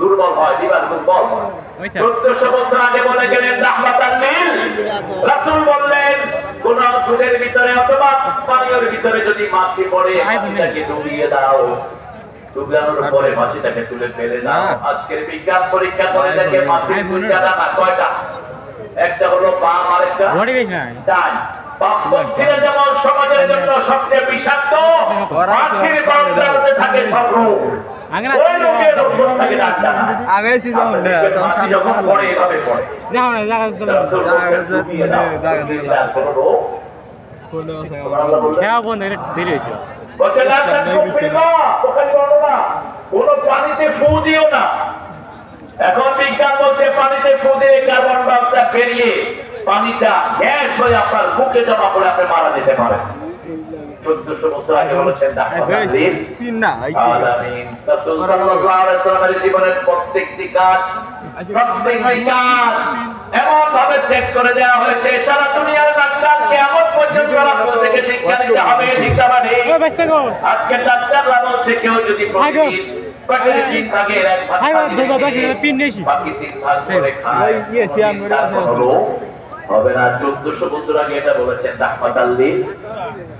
দুর্বল হয় দুর্বল হয়। চোদ্দশো বছর আগে বলে গেলেন রাসূল বললেন কোন দুধের ভিতরে অথবা পানীয়ের ভিতরে যদি মাছি পড়ে মাছিটাকে ডুবিয়ে দাও। ডুবানোর পরে মাছিটাকে তুলে ফেলে দাও। আজকের বিজ্ঞান পরীক্ষা করে দেখে। মাছির দুইটা দানা কয়টা? একটা হলো বাম ডান যেমন সমাজের জন্য সবচেয়ে বিষাক্ত মাছির থাকে সব আমি তখন সামনে যাও না জায়গা জায়গা জায়গা বন্ধ কোনো পানিতে ফু দিও না। এখন বিজ্ঞান বলছে পানিতে ফু দিয়ে কার্বন ডাইঅক্সাইড বেরিয়ে পানিটা গ্যাস হয়ে আপনার বুকে জমা করে আপনি মারা যেতে পারেন। চোদ্দশো বছর আগে বলেছেন জীবনের প্রত্যেকটি কাজ প্রত্যেকটি কাজ এমন ভাবে সেট করে দেওয়া হয়েছে। সারা দুনিয়ার ডাক্তার কিয়ামত পর্যন্ত রাসূল থেকে শিক্ষা নিতে হবে ঠিক না মানে আজকে ডাক্তাররা বলছে কেউ যদি প্রতিদিন হবে না। চোদ্দশো বছর আগে এটা বলেছেন ডাক্তার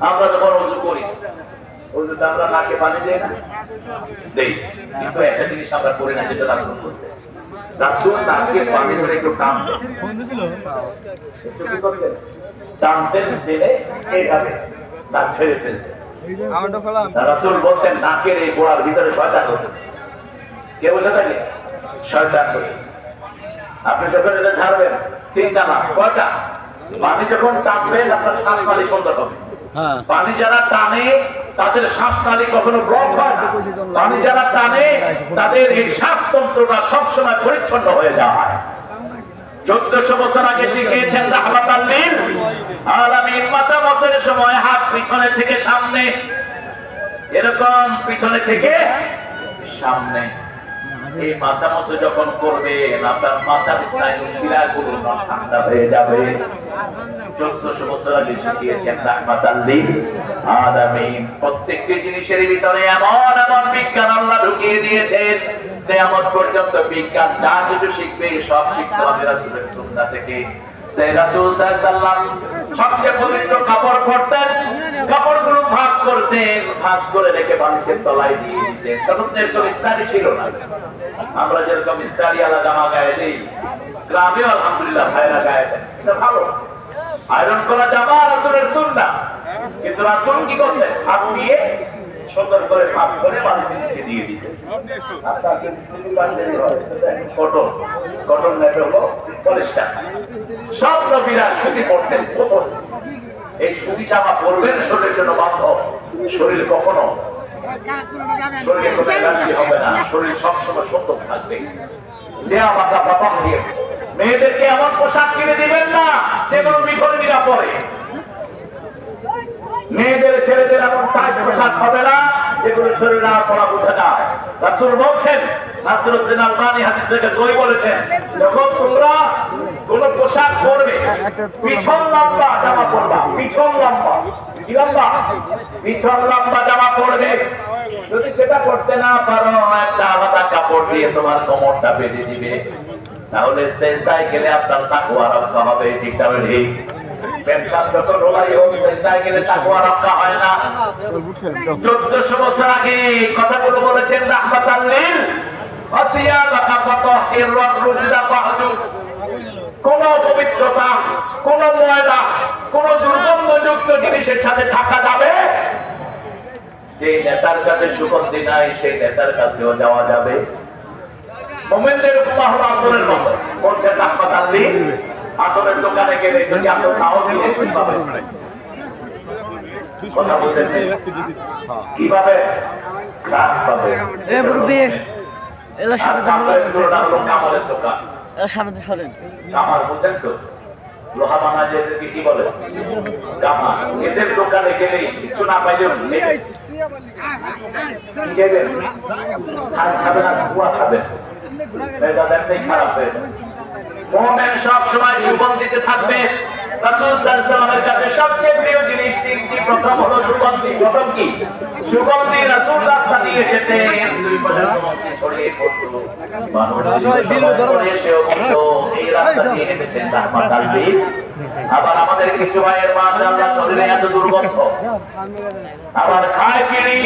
আমরা যখন অজু করি রাসুল বলতেন, নাকের এই গোড়ার ভিতরে শয়তান কে বসে থাকে? শয়তান আপনি যখন এটা ঝাড়বেন? তিনটা না। কয়টা? পানি যখন টানবেন আপনার সুন্দর হবে। হ্যাঁ। পানি যারা টানে তাদের শ্বাস নালী কখনো ব্লক হয় না। পানি যারা টানে তাদের এই শ্বাসতন্ত্রটা সবসময় পরিচ্ছন্ন হয়ে যায়। চোদ্দশো বছর আগে শিখিয়েছেন রাহমাত আল্লিন আলামিন মাথা বছরের সময় হাত পিছনে থেকে সামনে। এরকম পিছনে থেকে সামনে। এই মাথা মতো যখন করবে আপনার মাথার স্নায়ু শিরাগুলো ঠান্ডা হয়ে যাবে, চোদ্দশো বছর আগে শিখিয়েছেন রাহমাত আল্লিন আলামিন প্রত্যেকটি জিনিসের ভিতরে এমন এমন বিজ্ঞান আল্লাহ ঢুকিয়ে দিয়েছেন। কেয়ামত পর্যন্ত বিজ্ঞান যা কিছু শিখবে, সব শিখতে হবে রাসূলের সুন্নাহ থেকে। আলহামদুলিল্লাহ আয়রন করা জামা রাসূলের সুন্নাহ। কিন্তু রাসূল কি করতেন? হাত দিয়ে সুন্দর করে ভাগ করে মানুষের নিচে দিয়ে সেটা কটন কটন নেবে হলো পলিস্টার সব নবীরা সুতি পড়তেন এই সুতি জামা পরবেন শরীরের জন্য বান্ধব শরীর কখনো শরীরে কোনো অ্যালার্জি হবে না। শরীর সবসময় সুন্দর থাকবে। যে আমাকে বাবা দিয়ে মেয়েদেরকে এমন পোশাক কিনে দিবেন না যেগুলো বিপরীতরা পরে। মেয়েদের, ছেলেদের এমন টাইট পোশাক হবে না যেগুলো শরীর না পড়া বোঝা যায় রাসুল বলছেন, নাসরুদ্দিন আলবানি হাদিস থেকে জয় বলেছেন, যখন তোমরা কোন পোশাক পরবে, পিছন লম্বা জামা পরবা, পিছন লম্বা। কি লম্বা? পিছন লম্বা জামা পরবে। যদি সেটা করতে না পারো, একটা আলাদা কাপড় দিয়ে তোমার কোমরটা বেঁধে দিবে। তাহলে সেজদায় গেলে আপনার তাকুয়া রক্ষা হবে, ঠিক তাহলে ঠিক কোন পবিত্রতা, কোন ময়লা, কোন দুর্গন্ধযুক্ত জিনিসের সাথে থাকা যাবে? যে নেতার কাছে সুগন্ধি নাই, সেই নেতার কাছেও যাওয়া যাবে। মোমেনদের উপমা হলো আতরের মতো, বলছেন আতরের দোকানে গেলে যদি আতর নাও পাবে কথা বলতেন কীভাবে রাত পাবে? এ মুরব্বি, এলা সামনে দোকান। এলা সামনে তো সরেন। কামার বুঝেন তো লোহা বানা যেদেরকে কি বলে? কামার এদের দোকানে গেলে কিছু না খাবেন খাবেন এমনি খারাপ হয়ে। মোমেন সব সময় সুগন্ধিতে থাকবে। রাসূল সাল্লাল্লাহু আলাইহি কাছে সবচেয়ে প্রিয় জিনিস তিনটি। প্রথম হলো সুগন্ধি প্রথম কি? সুগন্ধি রাসূল রাস্তা দিয়ে দুই ছড়িয়ে এই রাস্তা দিয়ে হেঁটেছেন তার বীজ আবার আমাদের কিছু ভাইয়ের মাশাআল্লাহ শরীরে এত দুর্গন্ধ। আবার খায় কিনি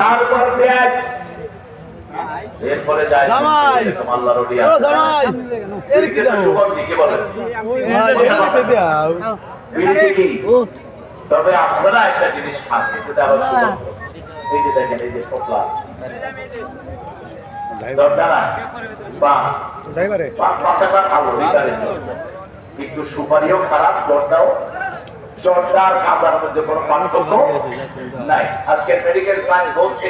তারপর পেঁয়াজ এরপরে যায় জামাই! এরকম আল্লাহর ওলি জামাই! এর কি দাও বলে? কি? তবে আপনারা একটা জিনিস খান সেটা আবার এই যে দেখেন এই যে পোকলা কিন্তু সুপারিও খারাপ জর্দাও জর্দা আর মধ্যে কোনো পার্থক্য নাই। আজকে মেডিকেল সায়েন্স বলছে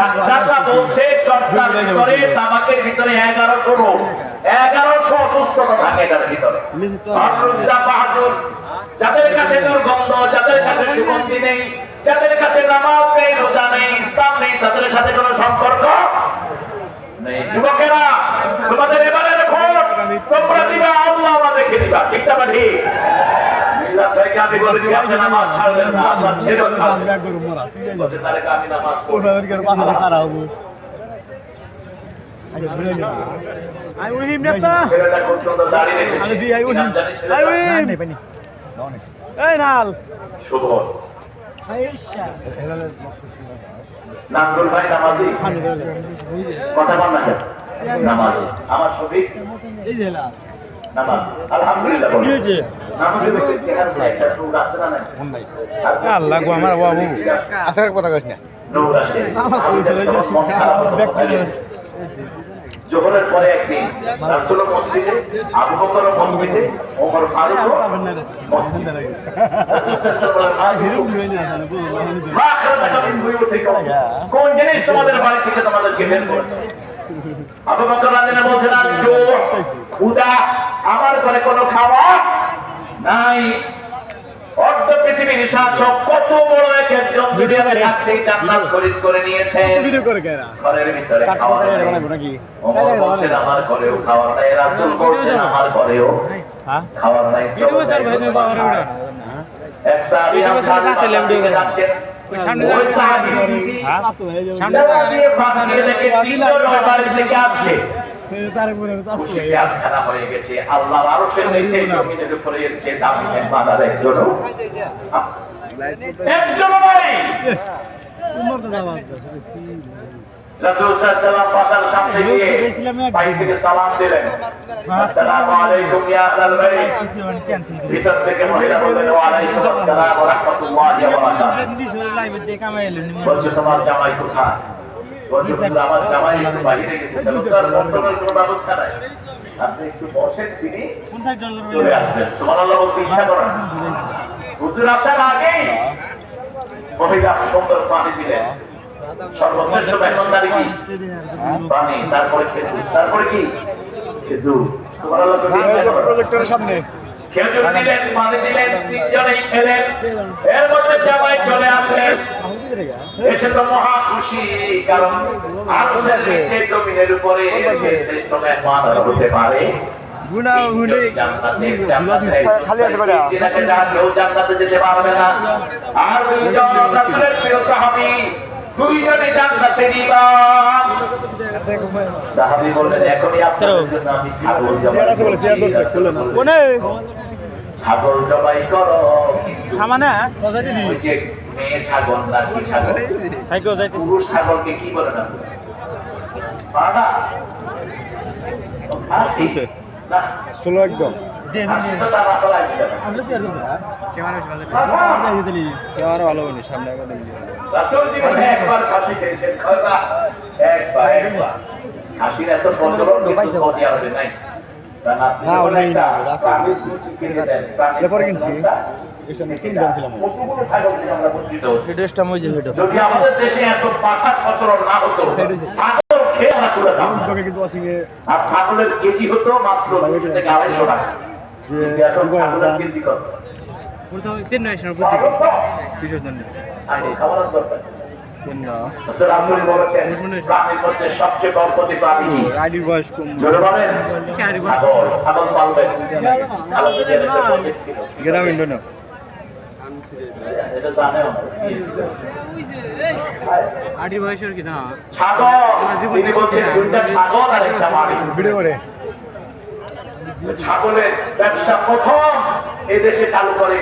ডাক্তাররা বলছে জর্দার ভিতরে তামাকের ভিতরে এগারোশো রোগ। এগারোশো অসুস্থতা থাকে এটার ভিতরে। যাদের কাছে দুর্গন্ধ যাদের কাছে সুগন্ধি নেই যাদের কাছে নামাজ নেই রোজা নেই ইসলাম নেই তাদের সাথে কোনো সম্পর্ক নেই। যুবকেরা তোমাদের এবারে ভোট তোমরা দিবা আল্লাহ আল্লাহ দেখে দিবা। ঠিক না ঠিক ভাইকে আমি বলেছি আপনি নামাজ ছাড়বেন না আল্লাহ ছাড়বেন। আমি নামাজ আই? আই। এই নাল। শুভ। নাজরুল ভাই নামাজি কথা বল না নামাজি। আমার ছবি এই আর আল্লাহ গো, আমার বাবু। আসার কথা কইছ না। জোহরের পরে একদিন রাসূল মসজিদে আবু বকর মসজিদে ওমর ফারুক মসজিদে। মা আখরাতাকা বুয়ুতিকুম। কোন জিনিস তোমাদের বাড়ি থেকে তোমাদেরকে বের করেছে আবু বকর রাদিয়াল্লাহু বলছেন ক্ষুধা আমার ঘরে কোনো খাবার নাই অর্ধ পৃথিবীর শাসক কত বড় এক একজন দুনিয়াতে থাকতেই জান্নাত খরিদ করে নিয়েছেন ভিডিও করে কেরা ঘরের ভিতরে খাওয়া নেই। নাকি ওমর বলছেন আমার ঘরেও খাওয়ার নাই রাসূল বলছেন আমার ঘরেও হ্যাঁ খাওয়ার নাই ভিডিও স্যার ভাই তুমি বাবার ওটা এক সাহাবী আমার স্যার রাতে লেমডি যাচ্ছেন। ওই সামনে হ্যাঁ আটখানা হয়ে গেছে। আল্লাহর আরশের নিচে জমিনের উপরে এর দামি মেহমানার একজনও একজনও নাই রাসূল সাল্লাল্লাহু আলাইহি সামনে গিয়ে ভাই থেকে সালাম দিলেন আসসালামু আলাইকুম ইয়া আহলাল বাইত ভিতর থেকে মহিলা বললেন ওয়া আলাইকুম আসসালাম ওয়া রাহমাতুল্লাহি ওয়া বারাকাতুহু বলছে তোমার জামাই কোথায় আমার জামাই একটু বাইরে গেছে তার বর্তমানে কোনো ব্যবস্থা নাই। আপনি একটু বসেন তিনি চলে আসবেন। সুবহানাল্লাহ বলতে ইচ্ছা করেন হুজুর আসার আগেই মহিলা সুন্দর পানি দিলেন। সর্বশ্রেষ্ঠ মেহমানদারি কি? পানি তারপরে খেজুর। তারপরে কি? খেজুর। সুবহানাল্লাহ বলতে ইচ্ছা করেন প্রজেক্টরের সামনে। খেজুর দিলেন পানি দিলেন তিনজনেই খেলেন। এর মধ্যে জামাই চলে আসলেন। এসে তো মহা খুশি কারণ আরও শেষে জমিনের উপরে শ্রেষ্ঠ মেহমান হতে পারে। গুনা জান্নাতে খালি আছে কয়টা? কেউ জান্নাতে যেতে পারবে না। আর রাসূলের প্রিয় সাহাবী দুইজনে জান্নাতে দিবান সাহাবী বললেন এখনই আপনাদের জন্য আমি ছাগল। জবাই কোনে? ছাগল জবাই করো। সামানা ওই যে মেয়ে ছাগল না কি ছাগল পুরুষ ছাগলকে কি বলে না? পাড়া ষোলো একদম। আরও ভালো হয়নি সামনে একবার এত নাই। না, প্রাণীর এরপরে কিনছি। ড্রেসটা মই যে হেটো যদি আমাদের দেশে এত পাকা প্রচলন না হতো খেয়ে আমরা তুলে দাম। কিন্তু ওয়াচিং আর ছাগলের কেজি হতো মাত্র দুশো থেকে আড়াইশো টাকা। যে কিন্তু এখন দুবাই ছাগলের কেজি কত? প্রথম চেন্নাই বিশেষ জন্য গাড়ির বয়স কম। না। আটির বয়সের কি ভিডিও করে। ছাগলের ব্যবসা প্রথম। এই দেশে চালু করে।